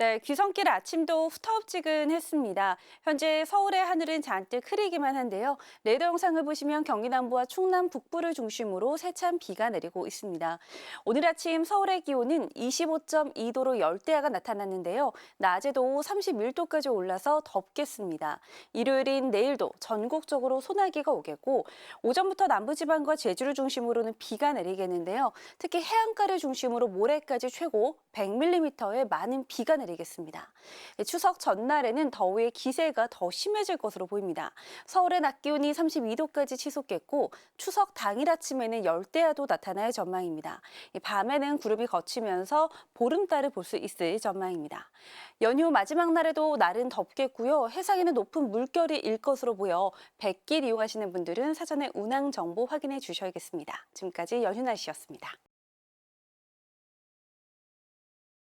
네, 귀성길 아침도 후텁지근했습니다. 현재 서울의 하늘은 잔뜩 흐리기만 한데요. 레이더 영상을 보시면 경기 남부와 충남 북부를 중심으로 세찬 비가 내리고 있습니다. 오늘 아침 서울의 기온은 25.2도로 열대야가 나타났는데요. 낮에도 31도까지 올라서 덥겠습니다. 일요일인 내일도 전국적으로 소나기가 오겠고 오전부터 남부지방과 제주를 중심으로는 비가 내리겠는데요. 특히 해안가를 중심으로 모레까지 최고 100mm의 많은 비가 내리 겠습니다. 추석 전날에는 더위의 기세가 더 심해질 것으로 보입니다. 서울의 낮 기온이 32도까지 치솟겠고 추석 당일 아침에는 열대야도 나타날 전망입니다. 밤에는 구름이 걷히면서 보름달을 볼 수 있을 전망입니다. 연휴 마지막 날에도 날은 덥겠고요. 해상에는 높은 물결이 일 것으로 보여 백길 이용하시는 분들은 사전에 운항 정보 확인해 주셔야겠습니다. 지금까지 연휴 날씨였습니다.